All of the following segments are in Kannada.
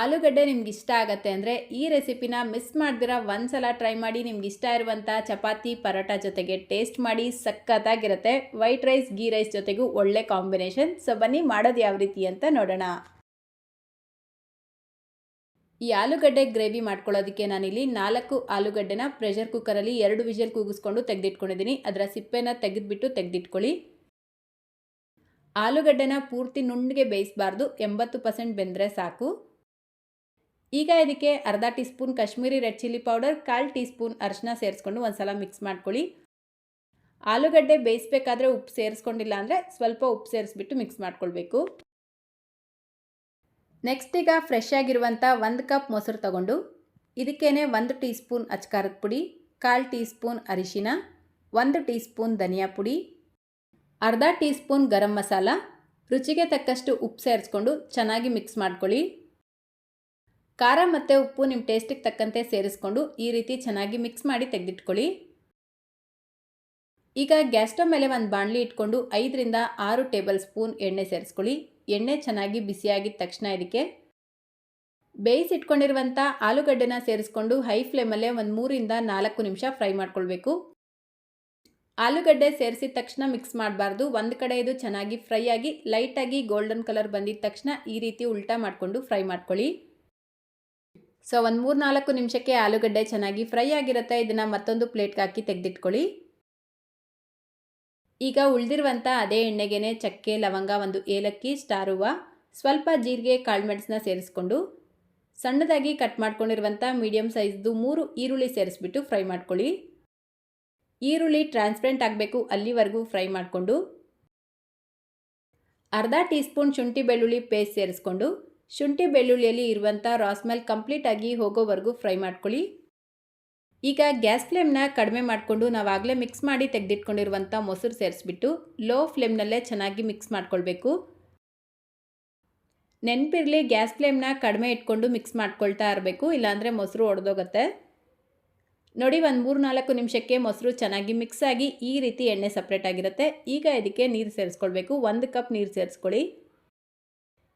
ಆಲೂಗಡ್ಡೆ ನಿಮ್ಗೆ ಇಷ್ಟ ಆಗತ್ತೆ ಅಂದರೆ ಈ ರೆಸಿಪಿನ ಮಿಸ್ ಮಾಡ್ದಿರ ಒಂದ್ಸಲ ಟ್ರೈ ಮಾಡಿ ನಿಮ್ಗೆ ಇಷ್ಟ ಇರುವಂಥ ಚಪಾತಿ, ಪರೋಟ ಜೊತೆಗೆ ಟೇಸ್ಟ್ ಮಾಡಿ ಸಖತ್ತಾಗಿರುತ್ತೆ. ವೈಟ್ ರೈಸ್ ಗೀ ರೈಸ್ ಜೊತೆಗೂ ಒಳ್ಳೆ ಕಾಂಬಿನೇಷನ್ ಸೊ ಬನ್ನಿ ಮಾಡೋದು ಯಾವ ರೀತಿ ಅಂತ ನೋಡೋಣ. ಈ ಆಲೂಗಡ್ಡೆ ಗ್ರೇವಿ ಮಾಡ್ಕೊಳ್ಳೋದಕ್ಕೆ ನಾನಿಲ್ಲಿ ನಾಲ್ಕು ಆಲೂಗಡ್ಡೆನ ಪ್ರೆಷರ್ ಕುಕ್ಕರಲ್ಲಿ ಎರಡು ವಿಷಲ್ ಕೂಗಿಸ್ಕೊಂಡು ತೆಗೆದಿಟ್ಕೊಂಡಿದ್ದೀನಿ. ಅದರ ಸಿಪ್ಪೆನ ತೆಗೆದುಬಿಟ್ಟು ತೆಗೆದಿಟ್ಕೊಳ್ಳಿ. ಆಲೂಗಡ್ಡೆನ ಪೂರ್ತಿ ನುಣ್ಣಗೆ ಬೇಯಿಸಬಾರ್ದು. ಎಂಬತ್ತು ಪರ್ಸೆಂಟ್ ಬೆಂದರೆ ಸಾಕು. ಈಗ ಇದಕ್ಕೆ ಅರ್ಧ teaspoon Kashmiri red chilli powder, ಕಾಲು ಟೀ ಸ್ಪೂನ್ ಅರಿಶಿನ ಸೇರಿಸ್ಕೊಂಡು ಒಂದು ಸಲ ಮಿಕ್ಸ್ ಮಾಡ್ಕೊಳ್ಳಿ. ಆಲೂಗಡ್ಡೆ ಬೇಯಿಸ್ಬೇಕಾದ್ರೆ ಉಪ್ಪು ಸೇರಿಸ್ಕೊಂಡಿಲ್ಲ ಅಂದರೆ ಸ್ವಲ್ಪ ಉಪ್ಪು ಸೇರಿಸ್ಬಿಟ್ಟು ಮಿಕ್ಸ್ ಮಾಡ್ಕೊಳ್ಬೇಕು. ನೆಕ್ಸ್ಟ್ ಈಗ ಫ್ರೆಶ್ ಆಗಿರುವಂಥ ಒಂದು ಕಪ್ ಮೊಸರು ತಗೊಂಡು, ಇದಕ್ಕೇನೆ ಒಂದು ಟೀ ಸ್ಪೂನ್ ಅಚ್ಕಾರದ ಪುಡಿ, ಕಾಲು ಟೀ ಸ್ಪೂನ್ ಅರಿಶಿನ, ಒಂದು ಟೀ ಸ್ಪೂನ್ ಧನಿಯಾ ಪುಡಿ, ಅರ್ಧ ಟೀ ಸ್ಪೂನ್ ಗರಂ ಮಸಾಲ, ರುಚಿಗೆ ತಕ್ಕಷ್ಟು ಉಪ್ಪು ಸೇರಿಸ್ಕೊಂಡು ಚೆನ್ನಾಗಿ ಮಿಕ್ಸ್ ಮಾಡ್ಕೊಳ್ಳಿ. ಖಾರ ಮತ್ತು ಉಪ್ಪು ನಿಮ್ಮ ಟೇಸ್ಟಿಗೆ ತಕ್ಕಂತೆ ಸೇರಿಸ್ಕೊಂಡು ಈ ರೀತಿ ಚೆನ್ನಾಗಿ ಮಿಕ್ಸ್ ಮಾಡಿ ತೆಗೆದಿಟ್ಕೊಳ್ಳಿ. ಈಗ ಗ್ಯಾಸ್ ಸ್ಟವ್ ಮೇಲೆ ಒಂದು ಬಾಣಲಿ ಇಟ್ಕೊಂಡು ಐದರಿಂದ ಆರು ಟೇಬಲ್ ಸ್ಪೂನ್ ಎಣ್ಣೆ ಸೇರಿಸ್ಕೊಳ್ಳಿ. ಎಣ್ಣೆ ಚೆನ್ನಾಗಿ ಬಿಸಿಯಾಗಿದ್ದ ತಕ್ಷಣ ಇದಕ್ಕೆ ಬೇಯಿಸಿಟ್ಕೊಂಡಿರುವಂಥ ಆಲೂಗಡ್ಡೆನ ಸೇರಿಸ್ಕೊಂಡು ಹೈ ಫ್ಲೇಮಲ್ಲೇ ಒಂದು ಮೂರಿಂದ ನಾಲ್ಕು ನಿಮಿಷ ಫ್ರೈ ಮಾಡ್ಕೊಳ್ಬೇಕು. ಆಲೂಗಡ್ಡೆ ಸೇರಿಸಿದ ತಕ್ಷಣ ಮಿಕ್ಸ್ ಮಾಡಬಾರ್ದು. ಒಂದು ಕಡೆ ಇದು ಚೆನ್ನಾಗಿ ಫ್ರೈ ಆಗಿ ಲೈಟಾಗಿ ಗೋಲ್ಡನ್ ಕಲರ್ ಬಂದಿದ ತಕ್ಷಣ ಈ ರೀತಿ ಉಲ್ಟಾ ಮಾಡಿಕೊಂಡು ಫ್ರೈ ಮಾಡ್ಕೊಳ್ಳಿ. ಸೊ ಒಂದು ಮೂರು ನಾಲ್ಕು ನಿಮಿಷಕ್ಕೆ ಆಲೂಗಡ್ಡೆ ಚೆನ್ನಾಗಿ ಫ್ರೈ ಆಗಿರುತ್ತೆ. ಇದನ್ನು ಮತ್ತೊಂದು ಪ್ಲೇಟ್ಗೆ ಹಾಕಿ ತೆಗೆದಿಟ್ಕೊಳ್ಳಿ. ಈಗ ಉಳಿದಿರುವಂಥ ಅದೇ ಎಣ್ಣೆಗೆನೆ ಚಕ್ಕೆ, ಲವಂಗ, ಒಂದು ಏಲಕ್ಕಿ ಸ್ಟಾರ್ ಹೂವು ಸ್ವಲ್ಪ ಜೀರಿಗೆ ಕಾಳುಮೆಣಸನ್ನ ಸೇರಿಸ್ಕೊಂಡು ಸಣ್ಣದಾಗಿ ಕಟ್ ಮಾಡ್ಕೊಂಡಿರುವಂಥ ಮೀಡಿಯಮ್ ಸೈಜ್ದು ಮೂರು ಈರುಳ್ಳಿ ಸೇರಿಸ್ಬಿಟ್ಟು ಫ್ರೈ ಮಾಡ್ಕೊಳ್ಳಿ. ಈರುಳ್ಳಿ ಟ್ರಾನ್ಸ್ಪರೆಂಟ್ ಆಗಬೇಕು ಅಲ್ಲಿವರೆಗೂ ಫ್ರೈ ಮಾಡಿಕೊಂಡು. ಅರ್ಧ ಟೀ ಸ್ಪೂನ್ ಶುಂಠಿ ಬೆಳ್ಳುಳ್ಳಿ ಪೇಸ್ಟ್ ಸೇರಿಸ್ಕೊಂಡು ಶುಂಠಿ ಬೆಳ್ಳುಳ್ಳಿಯಲ್ಲಿ ಇರುವಂಥ ರಾಸ್ಮೆಲ್ ಕಂಪ್ಲೀಟಾಗಿ ಹೋಗೋವರೆಗೂ ಫ್ರೈ ಮಾಡ್ಕೊಳ್ಳಿ. ಈಗ ಗ್ಯಾಸ್ ಫ್ಲೇಮ್ನ ಕಡಿಮೆ ಮಾಡಿಕೊಂಡು ನಾವಾಗಲೇ ಮಿಕ್ಸ್ ಮಾಡಿ ತೆಗೆದಿಟ್ಕೊಂಡಿರುವಂಥ ಮೊಸರು ಸೇರಿಸ್ಬಿಟ್ಟು ಲೋ ಫ್ಲೇಮ್ನಲ್ಲೇ ಚೆನ್ನಾಗಿ ಮಿಕ್ಸ್ ಮಾಡ್ಕೊಳ್ಬೇಕು. ನೆನಪಿರಲಿ ಗ್ಯಾಸ್ ಫ್ಲೇಮ್ನ ಕಡಿಮೆ ಇಟ್ಕೊಂಡು ಮಿಕ್ಸ್ ಮಾಡ್ಕೊಳ್ತಾ ಇರಬೇಕು, ಇಲ್ಲಾಂದರೆ ಮೊಸರು ಒಡೆದೋಗುತ್ತೆ. ನೋಡಿ ಒಂದು ಮೂರು ನಾಲ್ಕು ನಿಮಿಷಕ್ಕೆ ಮೊಸರು ಚೆನ್ನಾಗಿ ಮಿಕ್ಸ್ ಆಗಿ ಈ ರೀತಿ ಎಣ್ಣೆ ಸಪ್ರೇಟ್ ಆಗಿರುತ್ತೆ. ಈಗ ಇದಕ್ಕೆ ನೀರು ಸೇರಿಸ್ಕೊಳ್ಬೇಕು, ಒಂದು ಕಪ್ ನೀರು ಸೇರಿಸ್ಕೊಳ್ಳಿ.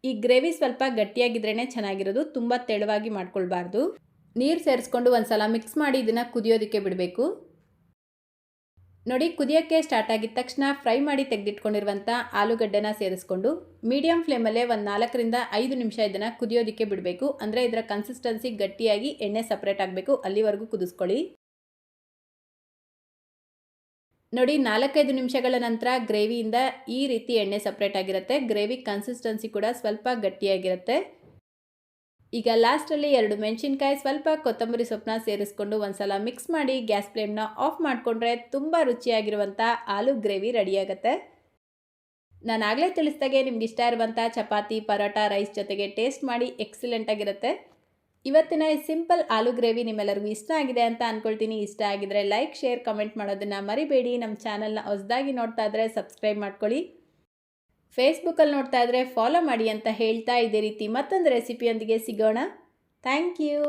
ಈ ಗ್ರೇವಿ ಸ್ವಲ್ಪ ಗಟ್ಟಿಯಾಗಿದ್ರೇ ಚೆನ್ನಾಗಿರೋದು, ತುಂಬ ತೆಳುವಾಗಿ ಮಾಡ್ಕೊಳ್ಬಾರ್ದು. ನೀರು ಸೇರಿಸ್ಕೊಂಡು ಒಂದು ಸಲ ಮಿಕ್ಸ್ ಮಾಡಿ ಇದನ್ನು ಕುದಿಯೋದಕ್ಕೆ ಬಿಡಬೇಕು. ನೋಡಿ, ಕುದಿಯೋಕ್ಕೆ ಸ್ಟಾರ್ಟ್ ಆಗಿದ ತಕ್ಷಣ ಫ್ರೈ ಮಾಡಿ ತೆಗೆದಿಟ್ಕೊಂಡಿರುವಂಥ ಆಲೂಗಡ್ಡೆನ ಸೇರಿಸ್ಕೊಂಡು ಮೀಡಿಯಂ ಫ್ಲೇಮಲ್ಲೇ ಒಂದು ನಾಲ್ಕರಿಂದ ಐದು ನಿಮಿಷ ಇದನ್ನು ಕುದಿಯೋದಕ್ಕೆ ಬಿಡಬೇಕು. ಅಂದರೆ ಇದರ ಕನ್ಸಿಸ್ಟೆನ್ಸಿ ಗಟ್ಟಿಯಾಗಿ ಎಣ್ಣೆ ಸಪ್ರೇಟ್ ಆಗಬೇಕು, ಅಲ್ಲಿವರೆಗೂ ಕುದಿಸ್ಕೊಳ್ಳಿ. ನೋಡಿ, ನಾಲ್ಕೈದು ನಿಮಿಷಗಳ ನಂತರ ಗ್ರೇವಿಯಿಂದ ಈ ರೀತಿ ಎಣ್ಣೆ ಸಪ್ರೇಟ್ ಆಗಿರುತ್ತೆ. ಗ್ರೇವಿ ಕನ್ಸಿಸ್ಟೆನ್ಸಿ ಕೂಡ ಸ್ವಲ್ಪ ಗಟ್ಟಿಯಾಗಿರುತ್ತೆ. ಈಗ ಲಾಸ್ಟಲ್ಲಿ ಎರಡು ಮೆಣಸಿನ್ಕಾಯಿ, ಸ್ವಲ್ಪ ಕೊತ್ತಂಬರಿ ಸೊಪ್ಪನ್ನ ಸೇರಿಸ್ಕೊಂಡು ಒಂದ್ಸಲ ಮಿಕ್ಸ್ ಮಾಡಿ ಗ್ಯಾಸ್ ಫ್ಲೇಮ್ನ ಆಫ್ ಮಾಡಿಕೊಂಡ್ರೆ ತುಂಬ ರುಚಿಯಾಗಿರುವಂಥ ಆಲೂ ಗ್ರೇವಿ ರೆಡಿಯಾಗುತ್ತೆ ನಾನು ಆಗಲೇ ತಿಳಿಸ್ದಾಗೆ ನಿಮ್ಗೆ ಇಷ್ಟ ಇರುವಂಥ ಚಪಾತಿ, ಪರೋಟ ರೈಸ್ ಜೊತೆಗೆ ಟೇಸ್ಟ್ ಮಾಡಿ ಎಕ್ಸಲೆಂಟ್ ಇವತ್ತಿನ ಸಿಂಪಲ್ ಆಲೂ ಗ್ರೇವಿ ನಿಮ್ಮೆಲ್ಲರಿಗೂ ಇಷ್ಟ ಆಗಿದೆ ಅಂತ ಅಂದ್ಕೊಳ್ತೀನಿ ಇಷ್ಟ ಆಗಿದ್ರೆ ಲೈಕ್, ಶೇರ್, ಕಮೆಂಟ್ ಮಾಡೋದನ್ನು ಮರಿಬೇಡಿ. ನಮ್ಮ ಚಾನಲ್ನ ಹೊಸದಾಗಿ ನೋಡ್ತಾ ಇದ್ದರೆ ಸಬ್ಸ್ಕ್ರೈಬ್ ಮಾಡ್ಕೊಳ್ಳಿ. ಫೇಸ್ಬುಕ್ಕಲ್ಲಿ ನೋಡ್ತಾ ಇದ್ದರೆ ಫಾಲೋ ಮಾಡಿ ಅಂತ ಹೇಳ್ತಾ ಇದೇ ರೀತಿ ಮತ್ತೊಂದು ರೆಸಿಪಿಯೊಂದಿಗೆ ಸಿಗೋಣ. Thank you.